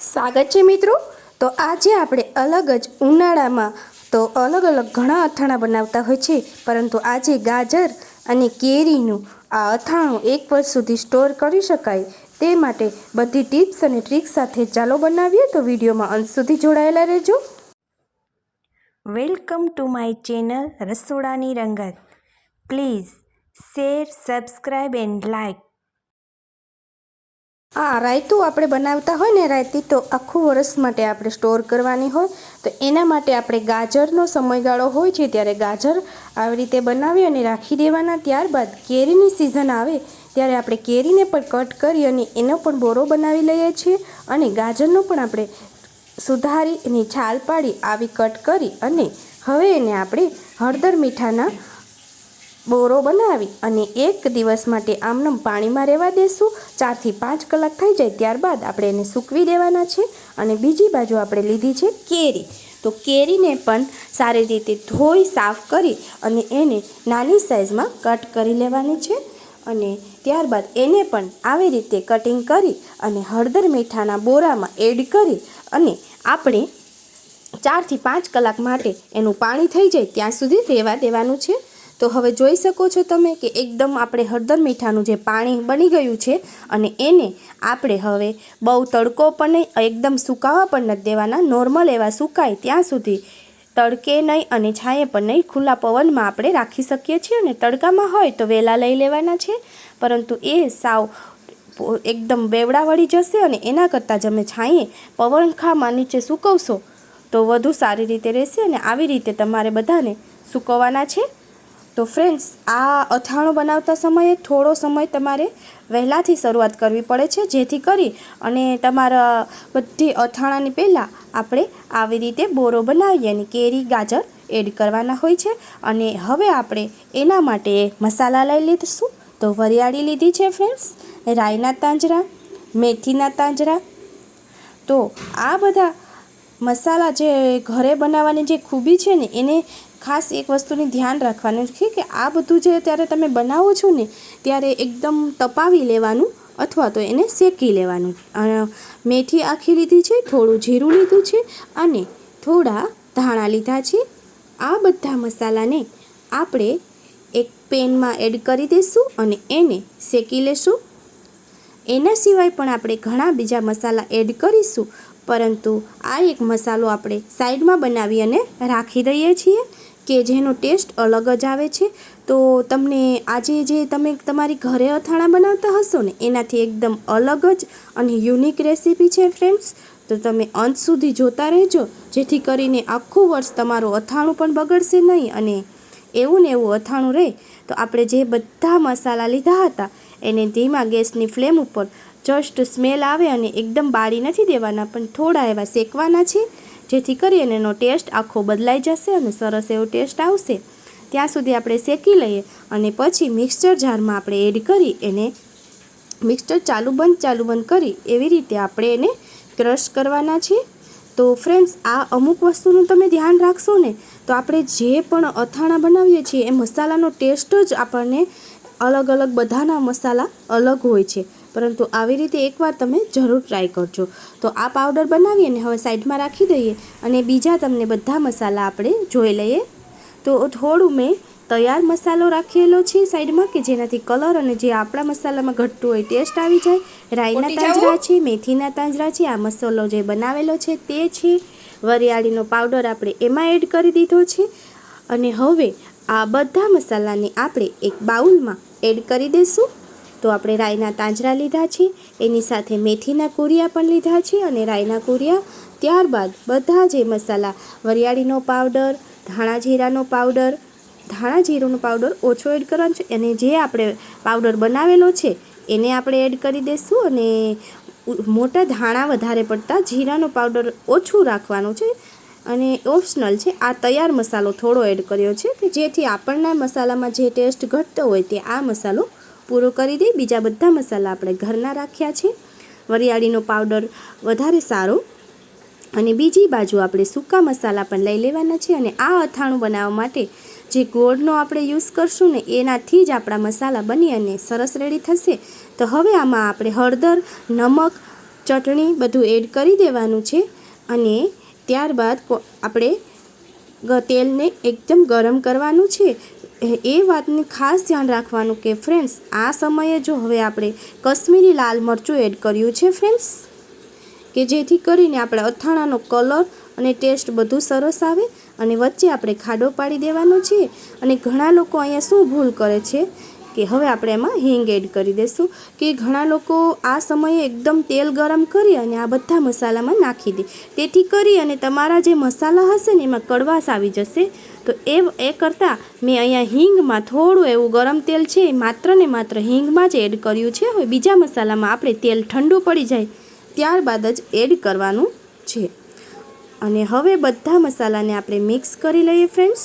સ્વાગત છે મિત્રો. તો આજે આપણે અલગ જ ઉનાળામાં તો અલગ અલગ ઘણા અથાણા બનાવતા હોય છે. પરંતુ આજે ગાજર અને કેરીનું આ અથાણું એક વર્ષ સુધી સ્ટોર કરી શકાય. તે માટે બધી ટિપ્સ અને ટ્રિક્સ સાથે ચાલો બનાવીએ તો વિડીયોમાં અંત સુધી જોડાયેલા રહેજો. વેલકમ ટુ માય ચેનલ રસોડાની રંગત. Please share subscribe and like આ રાયતું આપણે બનાવતા હોય ને રાયતી તો આખું વરસ માટે આપણે સ્ટોર કરવાની હોય. તો એના માટે આપણે ગાજરનો સમયગાળો હોય છે ત્યારે ગાજર આવી રીતે બનાવી અને રાખી દેવાના. ત્યારબાદ કેરીની સિઝન આવે ત્યારે આપણે કેરીને પણ કટ કરી અને એનો પણ બોરો બનાવી લઈએ છીએ અને ગાજરનો પણ આપણે સુધારી એની છાલ પાડી, આવી કટ કરી અને હવે એને આપણે હળદર મીઠાના બોરો બનાવી અને એક દિવસ માટે આમનમ પાણીમાં રહેવા દેશું. ચારથી પાંચ કલાક થઈ જાય ત્યારબાદ આપણે એને સૂકવી દેવાના છે અને બીજી બાજુ આપણે લીધી છે કેરી. તો કેરીને પણ સારી રીતે ધોઈ, સાફ કરી અને એને નાની સાઇઝમાં કટ કરી લેવાની છે અને ત્યારબાદ એને પણ આવી રીતે કટિંગ કરી અને હળદર મીઠાના બોરામાં એડ કરી અને આપણે ચારથી પાંચ કલાક માટે એનું પાણી થઈ જાય ત્યાં સુધી રહેવા દેવાનું છે. તો હવે જોઈ શકો છો તમે કે એકદમ આપણે હળદર મીઠાનું જે પાણી બની ગયું છે અને એને આપણે હવે બહુ તડકો પણ નહીં, એકદમ સુકાવા પણ નથી દેવાના. નોર્મલ એવા સુકાય ત્યાં સુધી તડકે નહીં અને છાંયે પણ નહીં, ખુલ્લા પવનમાં આપણે રાખી શકીએ છીએ અને તડકામાં હોય તો વેલા લઈ લેવાના છે. પરંતુ એ સાવ એકદમ બેવડા વળી જશે અને એના કરતાં તમે છાંયે પવનખામાં નીચે સૂકવશો તો વધુ સારી રીતે રહેશે અને આવી રીતે તમારે બધાને સૂકવવાના છે. તો ફ્રેન્ડ્સ આ અથાણું બનાવતા સમયે થોડો સમય તમારે વહેલાથી શરૂઆત કરવી પડે છે, જેથી કરી અને તમારા બધી અથાણાની પહેલાં આપણે આવી રીતે બોરો બનાવીએ અને કેરી, ગાજર એડ કરવાના હોય છે. અને હવે આપણે એના માટે મસાલા લઈ લીધીશું. તો વરિયાળી લીધી છે ફ્રેન્ડ્સ રાઈના તાંજરા, મેથીના તાંજરા. તો આ બધા મસાલા જે ઘરે બનાવવાની જે ખૂબી છે ને, એને ખાસ એક વસ્તુની ધ્યાન રાખવાનું છે કે આ બધું જે ત્યારે તમે બનાવો છો ને, ત્યારે એકદમ તપાવી લેવાનું અથવા તો એને શેકી લેવાનું. મેથી આખી લીધી છે, થોડું જીરું લીધું છે અને થોડા ધાણા લીધા છે. આ બધા મસાલાને આપણે એક પેનમાં એડ કરી દઈશું અને એને શેકી લેશું. એના સિવાય પણ આપણે ઘણા બીજા મસાલા એડ કરીશું, પરંતુ આ એક મસાલો આપણે સાઈડમાં બનાવી અને રાખી દઈએ છીએ. કે જેનો ટેસ્ટ અલગ જ આવે છે. તો તમને આજે જે તમે તમારી ઘરે અથાણા બનાવતા હશો ને, એનાથી એકદમ અલગ જ અને યુનિક રેસીપી છે ફ્રેન્ડ્સ. તો તમે અંત સુધી જોતા રહેજો, જેથી કરીને આખું વર્ષ તમારું અથાણું પણ બગડશે નહીં અને એવું ને એવું અથાણું રહે. તો આપણે જે બધા મસાલા લીધા હતા, એને ધીમા ગેસની ફ્લેમ ઉપર જસ્ટ સ્મેલ આવે અને એકદમ બાળી નથી દેવાના, પણ થોડા એવા શેકવાના છે. જેથી કરીને એનો ટેસ્ટ આખો બદલાઈ જશે અને સરસ એવો ટેસ્ટ આવશે. ત્યાં સુધી આપણે શેકી લઈએ અને પછી મિક્સચર જારમાં આપણે એડ કરી એને મિક્સચર ચાલુ બંધ ચાલુ બંધ કરી એવી રીતે આપણે એને ક્રશ કરવાના છે તો ફ્રેન્ડ્સ, આ અમુક વસ્તુનું તમે ધ્યાન રાખશો ને, તો આપણે જે પણ અથાણા બનાવીએ છીએ એ મસાલાનો ટેસ્ટ જ આપણને અલગ અલગ બધાના મસાલા અલગ હોય છે. પરંતુ આવી રીતે એકવાર તમે જરૂર ટ્રાય કરજો. તો આ પાવડર બનાવી અને હવે સાઈડમાં રાખી દઈએ અને બીજા તમને બધા મસાલા આપણે જોઈ લઈએ. તો થોડું મેં તૈયાર મસાલો રાખેલો છે સાઈડમાં કે જેનાથી કલર અને જે આપણા મસાલામાં ઘટતું હોય ટેસ્ટ આવી જાય. રાઈના તાંજરા છે મેથીના તાંજરા છે આ મસાલો જે બનાવેલો છે તે છે. વરિયાળીનો પાવડર આપણે એમાં એડ કરી દીધો છે. અને હવે આ બધા મસાલાને આપણે એક બાઉલમાં એડ કરી દઈશું તો આપણે રાઈના તાંજરા લીધા છે, એની સાથે મેથીના કુરિયા પણ લીધા છે અને રાઈના કુરિયા ત્યારબાદ બધા જે મસાલા, વરિયાળીનો પાવડર, ધાણા જીરાનો પાવડર, ધાણા જીરુંનો પાવડર ઓછો એડ કરવાનો છે અને જે આપણે પાવડર બનાવેલો છે, એને આપણે એડ કરી દઈશું અને મોટા ધાણા વધારે પડતા જીરાનો પાવડર ઓછું રાખવાનું છે અને ઓપ્શનલ છે, આ તૈયાર મસાલો થોડો એડ કર્યો છે કે જેથી આપણના મસાલામાં જે ટેસ્ટ ઘટતો હોય તે આ મસાલો પૂરો કરી દઈ બીજા બધા મસાલા આપણે ઘરના રાખ્યા છે. વરિયાળીનો પાવડર વધારે સારો. અને બીજી બાજુ આપણે સૂકા મસાલા પણ લઈ લેવાના છે અને આ અથાણું બનાવવા માટે જે ગોળનો આપણે યુઝ કરશું ને એનાથી જ આપણા મસાલા બની અને સરસ રેડી થશે. તો હવે આમાં આપણે હળદર, નમક, ચટણી બધું એડ કરી દેવાનું છે. અને ત્યારબાદ આપણે તેલને એકદમ ગરમ કરવાનું છે. એ- વાતનું ખાસ ધ્યાન રાખવાનું કે ફ્રેન્ડ્સ આ સમયે જો હવે આપણે કશ્મીરી લાલ મરચું એડ કર્યું છે ફ્રેન્ડ્સ કે જેથી કરીને આપણે અથાણાનો કલર અને ટેસ્ટ બધું સરસ આવે અને વચ્ચે આપણે ખાડો પાડી દેવાનો છે અને ઘણા લોકો અહીંયા શું ભૂલ કરે છે કે હવે આપણે એમાં હિંગ એડ કરી દઈશું કે ઘણા લોકો આ સમયે એકદમ તેલ ગરમ કરી અને આ બધા મસાલામાં નાખી દે. તેથી કરી અને તમારા જે મસાલા હશે ને એમાં કડવાશ આવી જશે. તો એ એ કરતાં મેં અહીંયા હિંગમાં થોડું એવું ગરમ તેલ છે માત્ર ને માત્ર હિંગમાં જ એડ કર્યું છે. હવે બીજા મસાલામાં આપણે તેલ ઠંડુ પડી જાય ત્યારબાદ જ એડ કરવાનું છે. અને હવે બધા મસાલાને આપણે મિક્સ કરી લઈએ ફ્રેન્ડ્સ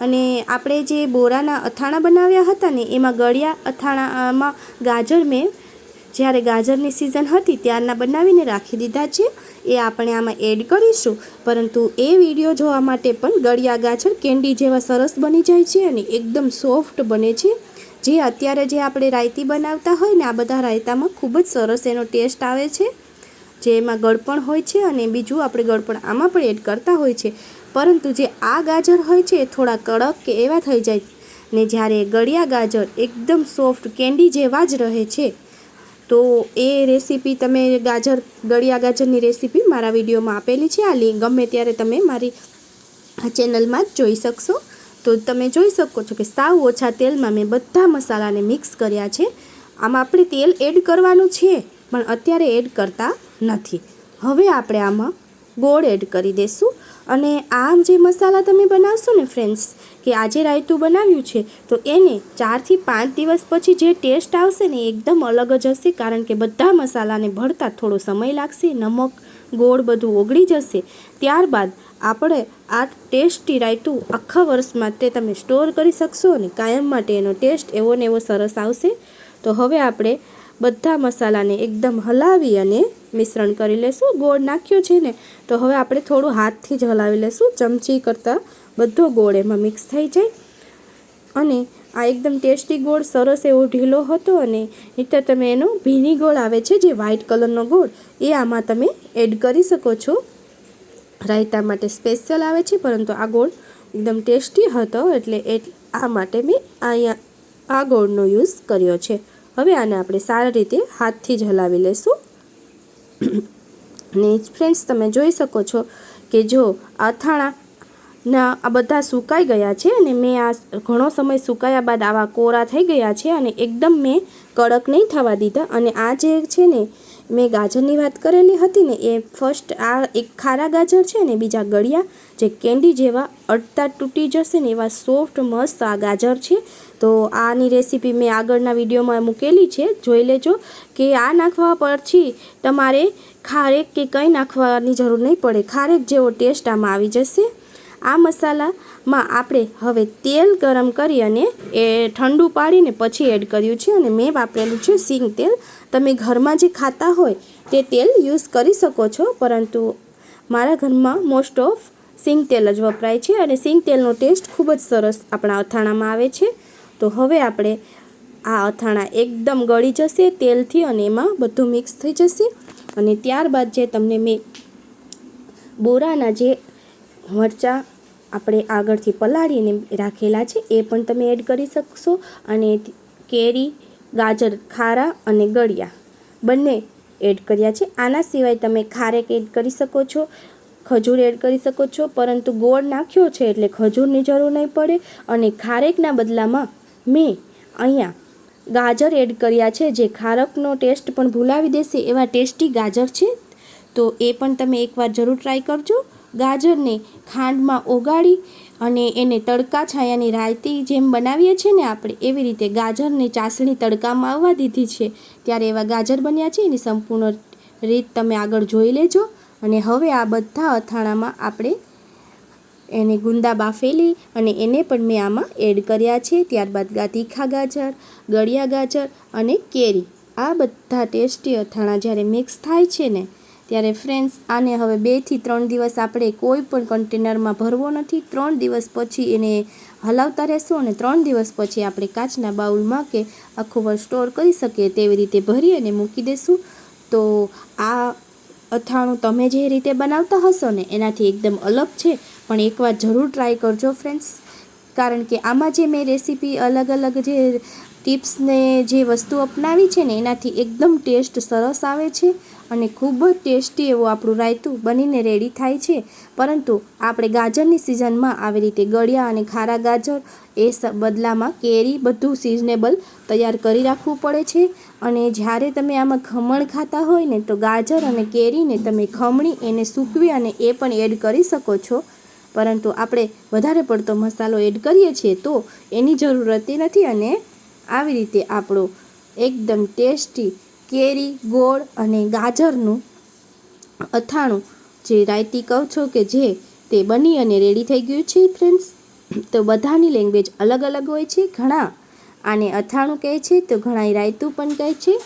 અને આપણે જે બોરાના અથાણા બનાવ્યા હતા ને, એમાં ગળ્યા અથાણામાં ગાજર મેં જ્યારે ગાજરની સિઝન હતી ત્યારના બનાવીને રાખી દીધા છે. એ આપણે આમાં એડ કરીશું. પરંતુ એ વીડિયો જોવા માટે પણ ગળ્યા ગાજર કેન્ડી જેવા સરસ બની જાય છે અને એકદમ સોફ્ટ બને છે. જે અત્યારે જે આપણે રાયતી બનાવતા હોય ને, આ બધા રાયતામાં ખૂબ જ સરસ એનો ટેસ્ટ આવે છે. જે એમાં ગળપણ હોય છે અને બીજું આપણે ગળપણ આમાં પણ એડ કરતા હોય છે. પરંતુ જે આ ગાજર હોય છે એ થોડા કડક કે એવા થઈ જાય. ને જ્યારે ગળ્યા ગાજર એકદમ સોફ્ટ કેન્ડી જેવા જ રહે છે. તો એ રેસીપી તમે ગાજર, ગળ્યા ગાજરની રેસીપી મારા વિડીયોમાં આપેલી છે. આ લિંક ગમે ત્યારે તમે મારી ચેનલમાં જ જોઈ શકશો. તો તમે જોઈ શકો છો કે સાવ ઓછા તેલમાં મેં બધા મસાલાને મિક્સ કર્યા છે. આમાં આપણે તેલ એડ કરવાનું છે, પણ અત્યારે એડ કરતા નથી. હવે આપણે આમાં ગોળ એડ કરી દઈશું અને આ જે મસાલા તમે બનાવશો ને ફ્રેન્ડ્સ કે આજે રાયતું બનાવ્યું છે, તો એને ચારથી પાંચ દિવસ પછી જે ટેસ્ટ આવશે ને એકદમ અલગ જ હશે, કારણ કે બધા મસાલાને ભળતા થોડો સમય લાગશે, નમક, ગોળ બધું ઓગળી જશે. ત્યારબાદ આપણે આ ટેસ્ટી રાયતું આખા વર્ષ માટે તમે સ્ટોર કરી શકશો અને કાયમ માટે એનો ટેસ્ટ એવો ને એવો સરસ આવશે. તો હવે આપણે બધા મસાલાને એકદમ હલાવી અને મિશ્રણ કરી લેશું. ગોળ નાખ્યો છે ને, તો હવે આપણે થોડું હાથથી જ હલાવી લેશું. ચમચી કરતાં બધો ગોળ એમાં મિક્સ થઈ જાય. અને આ એકદમ ટેસ્ટી ગોળ સરસ એવો ઢીલો હતો અને નહીંતર તમે એનો ભીની ગોળ આવે છે, જે વ્હાઇટ કલરનો ગોળ, એ આમાં તમે એડ કરી શકો છો. રાયતા માટે સ્પેશિયલ આવે છે, પરંતુ આ ગોળ એકદમ ટેસ્ટી હતો, એટલે એ આ માટે મેં અહીંયા આ ગોળનો યુઝ કર્યો છે. હવે આને આપણે સારી રીતે હાથથી જ હલાવી લેશું. ને ફ્રેન્ડ્સ, તમે જોઈ શકો છો કે જો અથાણા ના આ બધા સુકાઈ ગયા છે અને મેં આ ઘણો સમય સુકાયા બાદ આવા કોરા થઈ ગયા છે અને એકદમ મેં કડક નહીં થવા દીધા. અને આ જે છે ને, મેં ગાજરની વાત કરેલી હતી ને, એ ફર્સ્ટ આ એક ખારા ગાજર છે ને, બીજા ગળિયા, જે કેન્ડી જેવા અડતા તૂટી જશે ને, એવા સોફ્ટ, મસ્ત આ ગાજર છે. તો આની રેસીપી મેં આગળના વિડીયોમાં મૂકેલી છે. જોઈ લેજો કે આ નાખવા પછી તમારે ખારેક કે કંઈ નાખવાની જરૂર નહીં પડે. ખારેક જેવો ટેસ્ટ આમાં આવી જશે. આ મસાલામાં આપણે હવે તેલ ગરમ કરી અને એ ઠંડુ પાડીને પછી એડ કર્યું છે અને મેં વાપરેલું છે સિંગ તેલ. તમે ઘરમાં જે ખાતા હોય તે તેલ યુઝ કરી શકો છો, પરંતુ મારા ઘરમાં મોસ્ટ ઓફ સિંગ તેલ જ વપરાય છે અને સિંગ તેલનો ટેસ્ટ ખૂબ જ સરસ આપણા અથાણામાં આવે છે. તો હવે આપણે આ અથાણા એકદમ ગળી જશે તેલથી અને એમાં બધું મિક્સ થઈ જશે. અને ત્યારબાદ જે તમને મેં બોરાના જે મરચાં આપણે આગળથી પલાળીને રાખેલા છે, એ પણ તમે એડ કરી શકશો. અને કેરી, ગાજર, ખારા અને ગળિયા બંને એડ કર્યા છે. આના સિવાય તમે ખારેક એડ કરી શકો છો, ખજૂર એડ કરી શકો છો, પરંતુ ગોળ નાખ્યો છે એટલે ખજૂરની જરૂર નહીં પડે. અને ખારેકના બદલામાં મેં અહીંયા ગાજર એડ કર્યા છે, જે ખારકનો ટેસ્ટ પણ ભૂલાવી દેશે એવા ટેસ્ટી ગાજર છે. તો એ પણ તમે એકવાર જરૂર ટ્રાય કરજો. ગાજરને ખાંડમાં ઓગાળી અને એને તડકા છાયાની રાયતી જેમ બનાવીએ છીએ ને આપણે, એવી રીતે ગાજરની ચાસણી તડકામાં આવવા દીધી છે. ત્યારે એવા ગાજર બન્યા છે, એની સંપૂર્ણ રીત તમે આગળ જોઈ લેજો. અને હવે આ બધા અથાણામાં આપણે એને ગુંદા બાફેલી અને એને પણ મેં આમાં એડ કર્યા છે. ત્યારબાદ તીખા ગાજર, ગળ્યા ગાજર અને કેરી. આ બધા ટેસ્ટી અથાણા જ્યારે મિક્સ થાય છે ને, ત્યારે ફ્રેન્ડ્સ, આને હવે બેથી ત્રણ દિવસ આપણે કોઈ પણ કન્ટેનરમાં ભરવો નથી. ત્રણ દિવસ પછી એને હલાવતા રહેશું અને ત્રણ દિવસ પછી આપણે કાચના બાઉલમાં કે વર્ષ સ્ટોર કરી શકીએ તેવી રીતે ભરી અને મૂકી દઈશું તો આ અથાણું તમે જે રીતે બનાવતા હશો ને, એનાથી એકદમ અલગ છે. પણ એકવાર જરૂર ટ્રાય કરજો ફ્રેન્ડ્સ કારણ કે આમાં જે મેં રેસીપી અલગ અલગ જે ટિપ્સને જે વસ્તુ અપનાવી છે ને, એનાથી એકદમ ટેસ્ટ સરસ આવે છે. અને ખૂબ જ ટેસ્ટી એવું આપણું રાયતું બનીને રેડી થાય છે. પરંતુ આપણે ગાજરની સિઝનમાં આવી રીતે ગળ્યા અને ખારા ગાજર એ બદલામાં કેરી બધું સિઝનેબલ તૈયાર કરી રાખવું પડે છે. અને જ્યારે તમે આમાં ખમણ ખાતા હોય ને તો ગાજર અને કેરીને તમે ખમણી એને સૂકવી અને એ પણ એડ કરી શકો છો. પરંતુ આપણે વધારે પડતો મસાલો એડ કરીએ છીએ તો એની જરૂરત નથી અને આવી રીતે આપણો એકદમ ટેસ્ટી કેરી, ગોળ અને ગાજરનું અથાણું. જે રાયતી કહું છો કે જે તે બની અને રેડી થઈ ગયું છે ફ્રેન્ડ્સ તો બધાની લેંગ્વેજ અલગ અલગ હોય છે, ઘણા. આને અથાણું કહે છે, તો ઘણા રાયતું પણ કહે છે.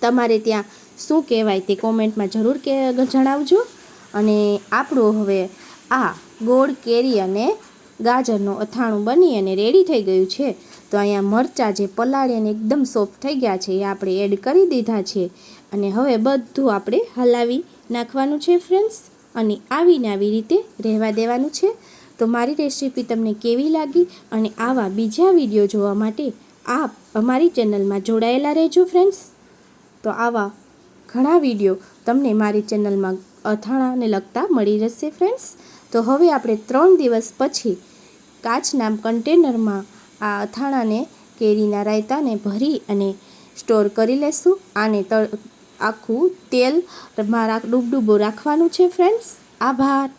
તમારે ત્યાં શું કહેવાય તે કોમેન્ટમાં જરૂર કે, જણાવજો. અને આપણો હવે આ ગોળ, કેરી અને ગાજરનું અથાણું બની અને રેડી થઈ ગયું છે. તો અહીંયા મરચાં જે પલાળીને એકદમ સોફ્ટ થઈ ગયા છે, એ આપણે એડ કરી દીધા છે. અને હવે બધું આપણે હલાવી નાખવાનું છે ફ્રેન્ડ્સ અને આવીને આવી રીતે રહેવા દેવાનું છે. તો મારી રેસીપી તમને કેવી લાગી અને આવા બીજા વીડિયો જોવા માટે આપ અમારી ચેનલમાં જોડાયેલા રહેજો ફ્રેન્ડ્સ તો આવા ઘણા વીડિયો તમને મારી ચેનલમાં અથાણાને લગતા મળી રહેશે ફ્રેન્ડ્સ તો હવે આપણે ત્રણ દિવસ પછી કાચના કન્ટેનરમાં આ અથાણાને કેરીના રાયતાને ભરી અને સ્ટોર કરી લેશું. આને તળ, આખું તેલમાં ડૂબડૂબો રાખવાનું છે ફ્રેન્ડ્સ આભાર.